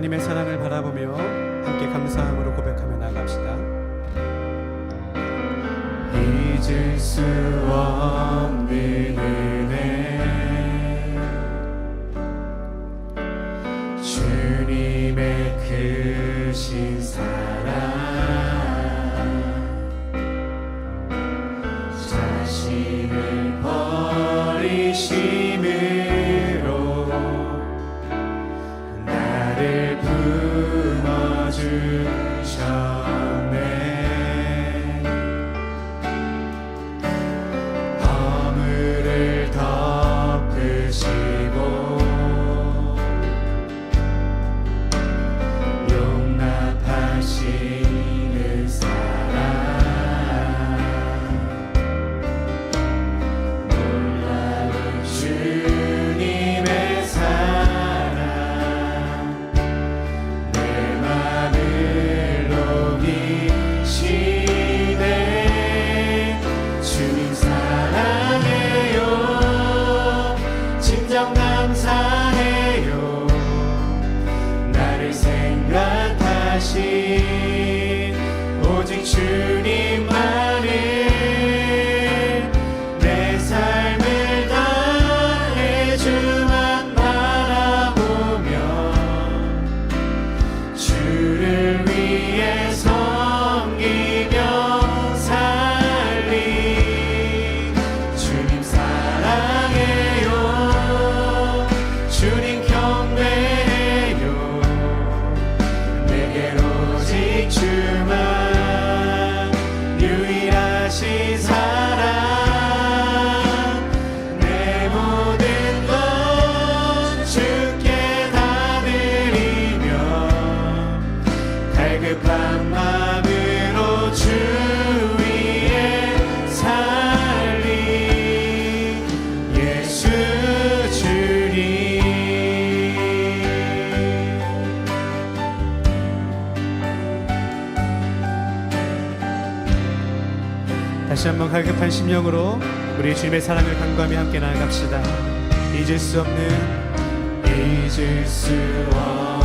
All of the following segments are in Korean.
하나님의 사랑을 바라보며 함께 감사함으로 고백하며 나갑시다. 잊을 수 없. to 다시 한번 갈급한 심령으로 우리 주님의 사랑을 간과하며 함께 나아갑시다. 잊을 수 없는 잊을 수 없는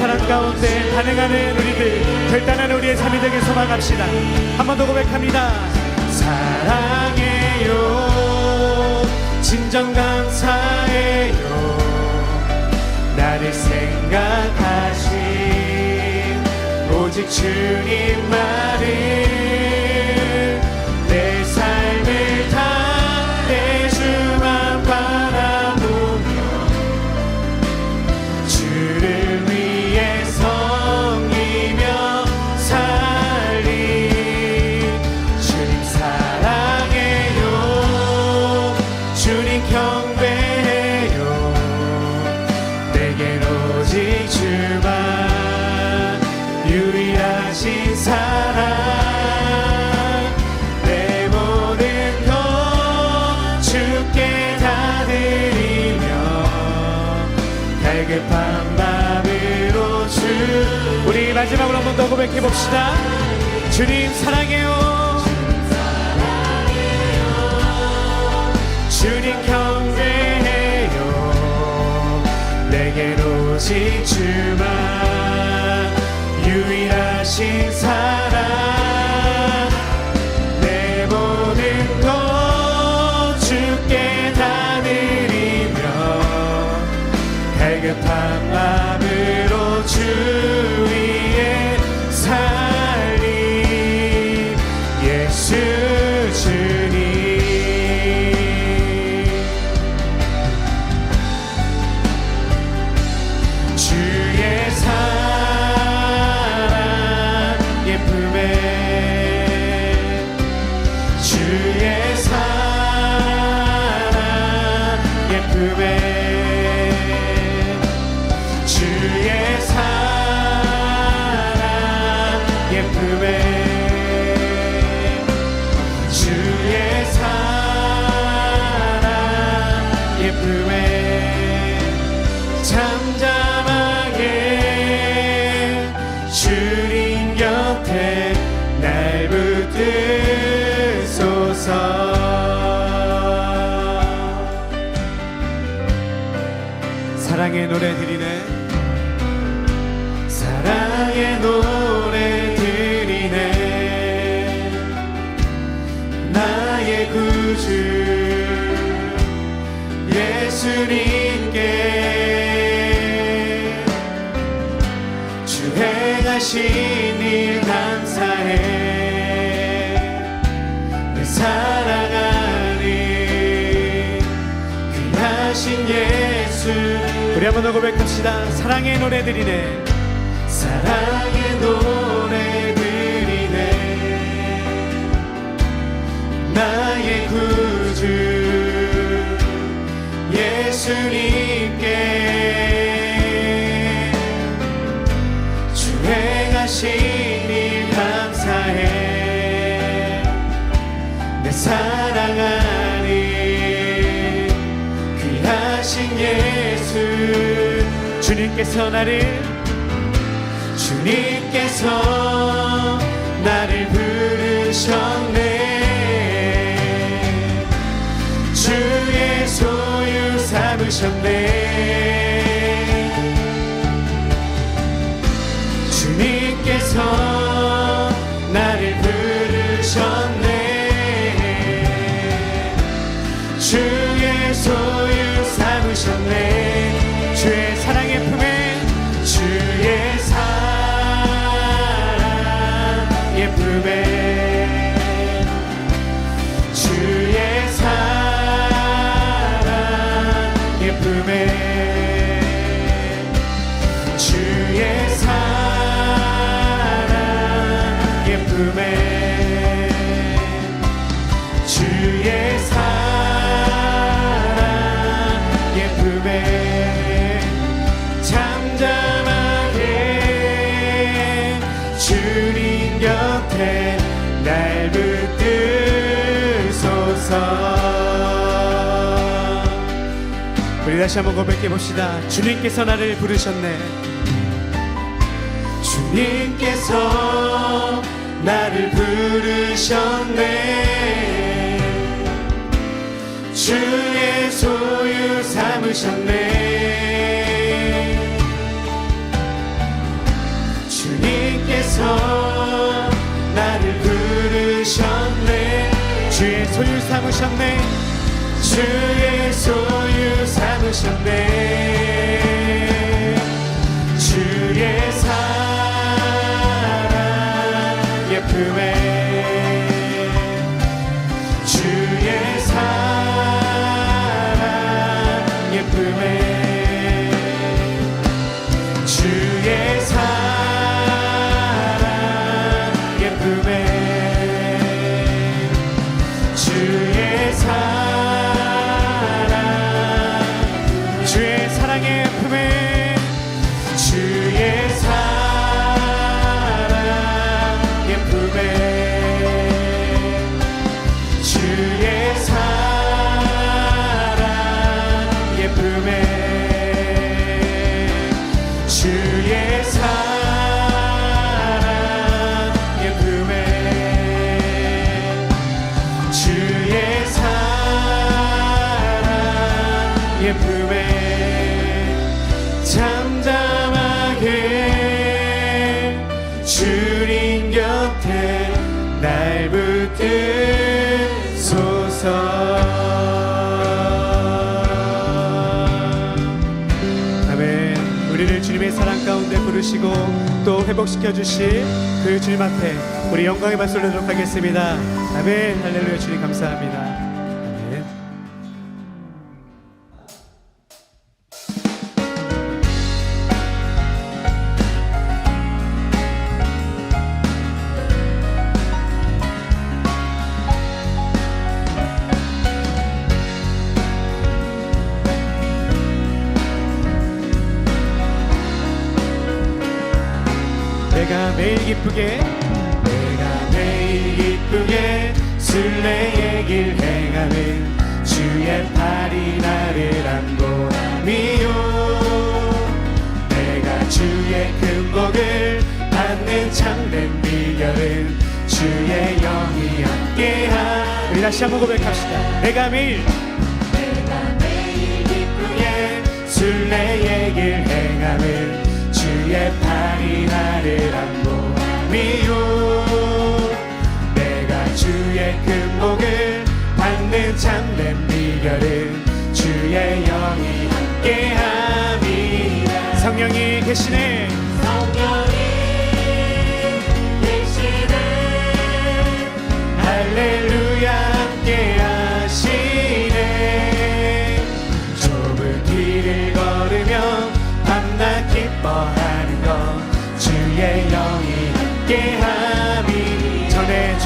사랑 가운데 반응하는 우리들 결단하는 우리의 삶이 되길 소망합시다. 한 번 더 고백합니다. 사랑해요. 진정 감사해요. 나를 생각하신 오직 주님만을 번 더 고백해 봅시다. 주님 사랑해요. 주님 경배해요. 내겐 오직 주만 노래 사 더 고백합시다. 사랑의 노래 드리네. 사랑의 노래 주님께서 나를 주님께서 나를 부르셨네. 주의 소유 삼으셨네 다시 한번 고백해 봅시다. 주님께서 나를 부르셨네. 주님께서 나를 부르셨네. 주의 소유 삼으셨네. 주님께서 나를 부르셨네. 주의 소유 삼으셨네. 주의 소유 삼으셨네 부르시고 또 회복시켜 주실 그 주님 앞에 우리 영광의 박수를 드리도록 하겠습니다. 아멘. 할렐루야. 주님 감사합니다 팔이 나를 안보함이요 내가 주의 큰 복을 받는 참된 비결은 주의 영이 함께함이라. 성령이 계시네. 성령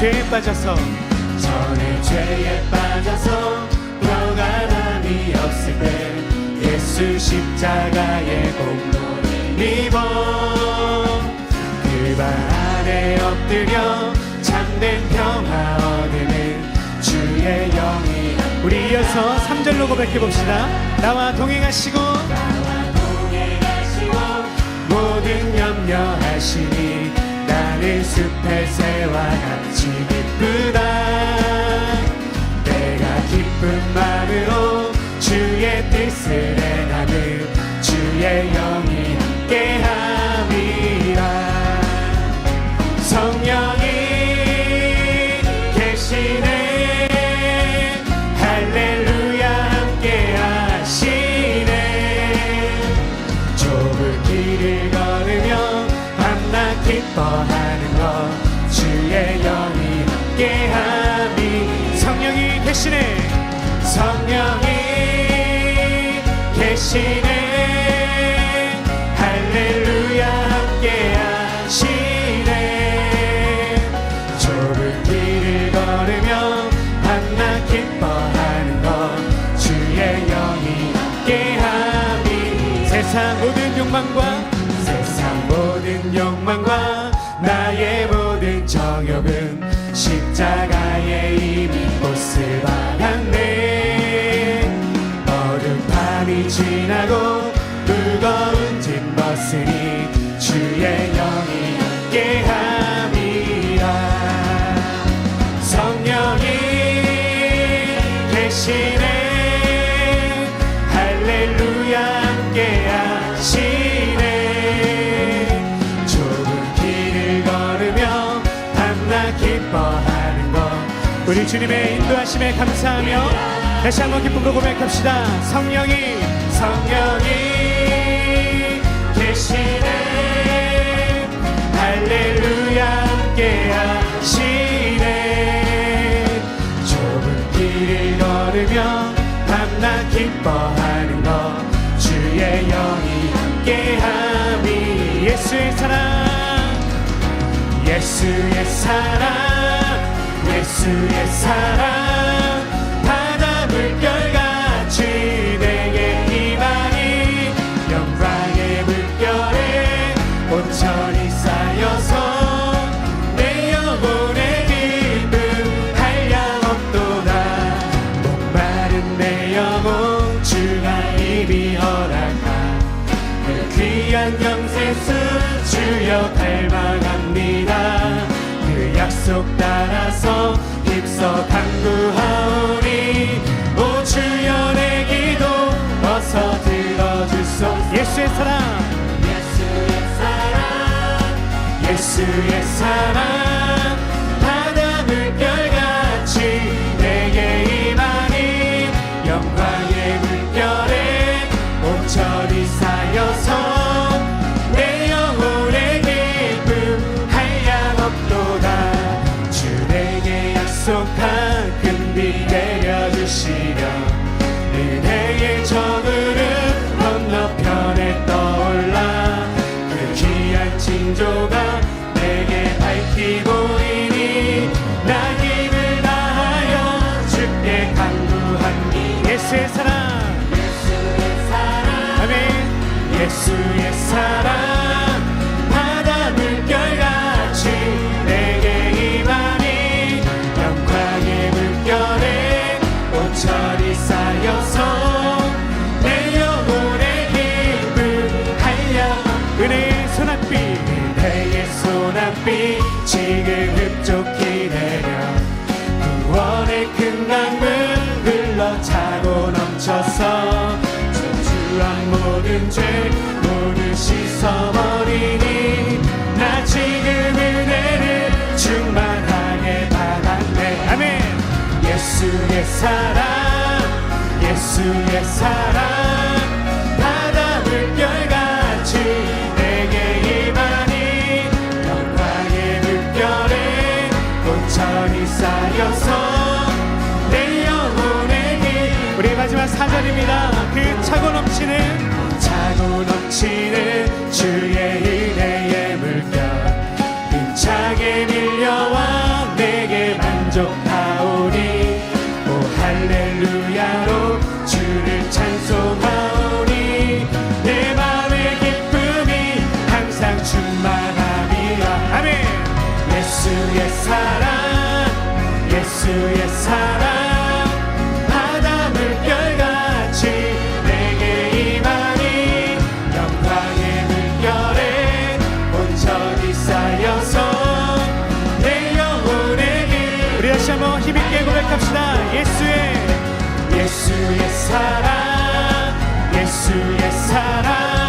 죄에 빠져서 전에 죄에 빠져서 평안함이 없을 때 예수 십자가의 공로를 입어. 그발 아래 엎드려 참된 평화 얻는 주의 영이 우리 이어서 3절로 고백해 봅시다. 나와 동행하시고 나와 동행하시고 모든 염려하시니 나는 숲의 새와 같이 기쁘다. 내가 기쁜 마음으로 주의 뜻을 행하는 주의 영이 함께함 기뻐하는 것 주의 영이 함께함이. 성령이 계시네. 성령이 계시네 지나고 무거운 짐 벗으니 주의 영이 함께함이라 성령이 계시네. 할렐루야 함께하시네. 좁은 길을 걸으며 밤낮 기뻐하는 것. 우리 주님의 인도하심에 감사하며 다시 한번 기쁨으로 고백합시다. 성령이 성령이 계시네. 할렐루야 함께 하시네. 좁은 길을 걸으며 밤낮 기뻐하는 것 주의 영이 함께 함이 예수의 사랑. 예수의 사랑 예수의 사랑 닮아갑니다. 그 약속 따라서 힘써 강구하오니 오 주여 내 기도 어서 들어주소. 예수의 사랑. 예수의 사랑 예수의 사랑 징조가 내게 밝히 보이니 나 힘을 다하여 주께 간구하니 예수의 사랑 모든 씻어버리니 나 지금 은혜를 충만하게 받았네. 아멘. 예수의 사랑 예수의 사랑 바다 물결같이 내게 임하니 영광의 물결에 온천이 쌓여서 내 영혼의 길. 우리 마지막 사절입니다. 그 차고 넘치는 넘치는 주의 은혜의 물결. 힘차게 밀려와 내게 만족하오니. 오 할렐루야로 주를 찬송하오니. 내 맘의 기쁨이 항상 충만함이라. 아멘. 예수의 사랑 예수의 사랑 예수의 사랑 예수의 사랑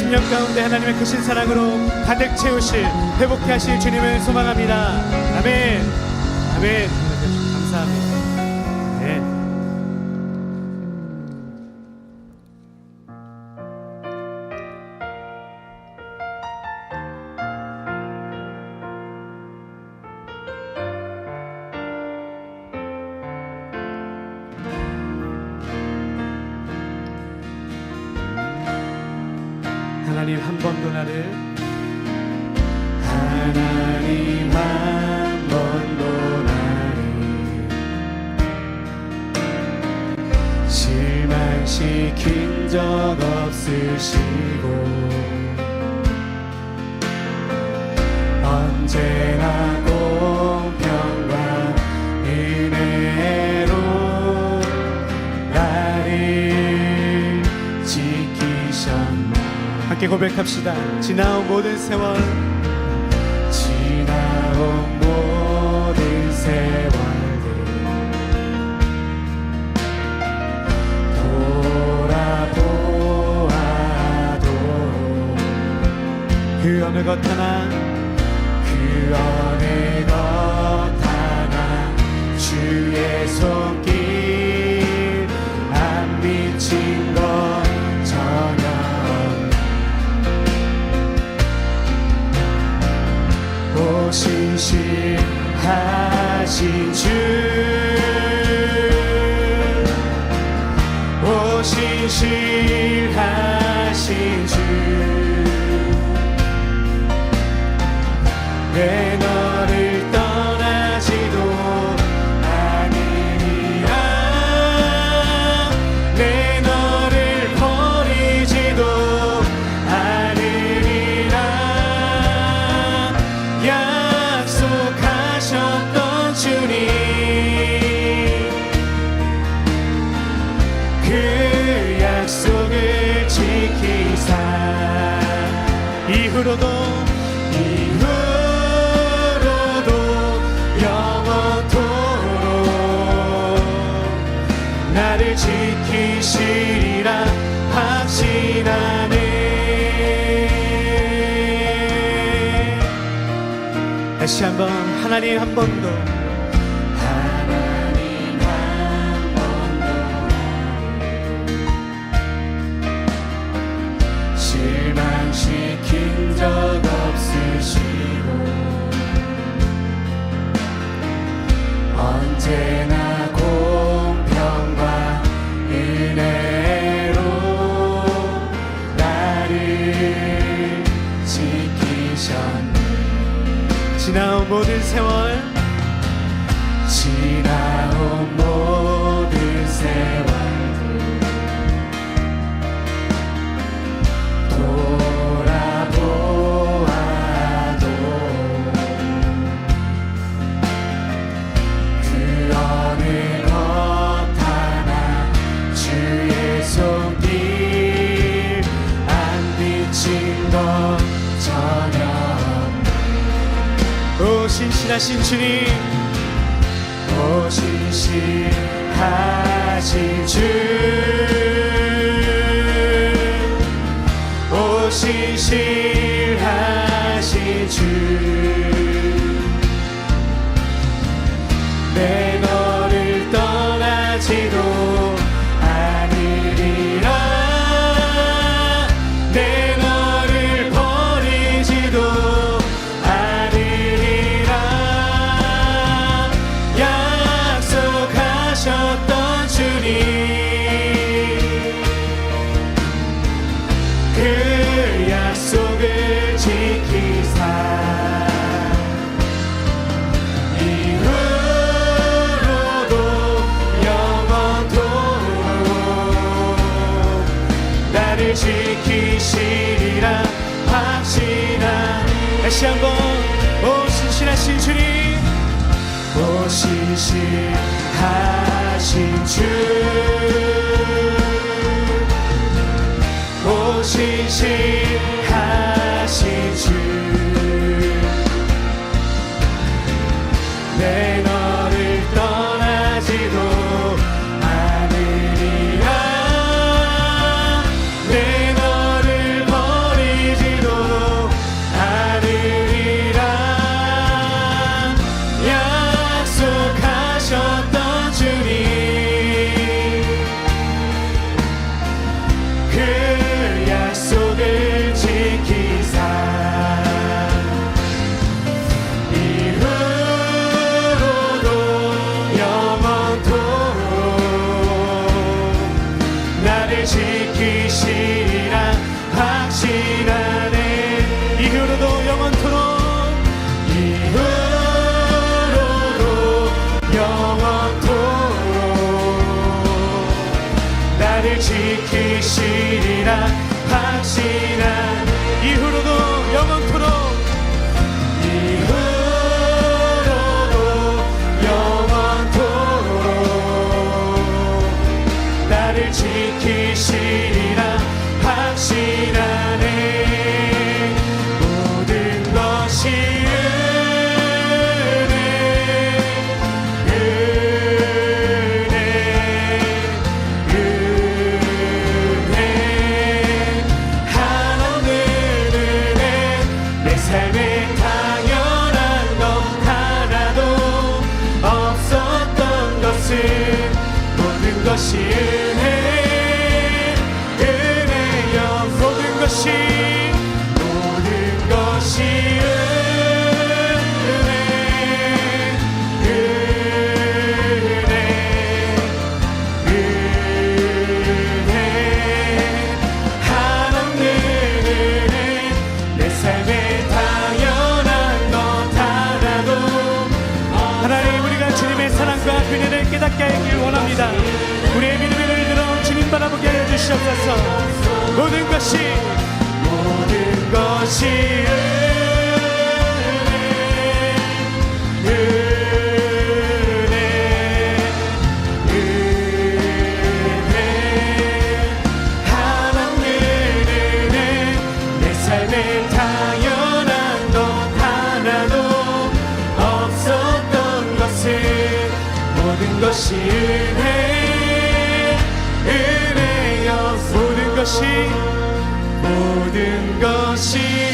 심령 가운데 하나님의 크신 사랑으로 가득 채우실 회복케 하실 주님을 소망합니다. 아멘. 아멘. 감사합니다 함께 고백합시다. 지나온 모든 세월, 지나온 모든 세월들 돌아보아도 그 어느 것 하나, 그 어느 것 하나 주의 손길. 신하신 주. 오신 신. 같이 한번 하나님 한 번 더 하나님 한 번 더 실망시킨 적 없. 모든 세월. 지나온 모든 세월 전능하신 주님 오신신하신 주. 오신신 다시 한번 오 신실하신 주님. 오 신실하신 주오 신실 나를 지키시라. 확신 하시옵소서. 모든 것이 모든 것이 것이 모든 것이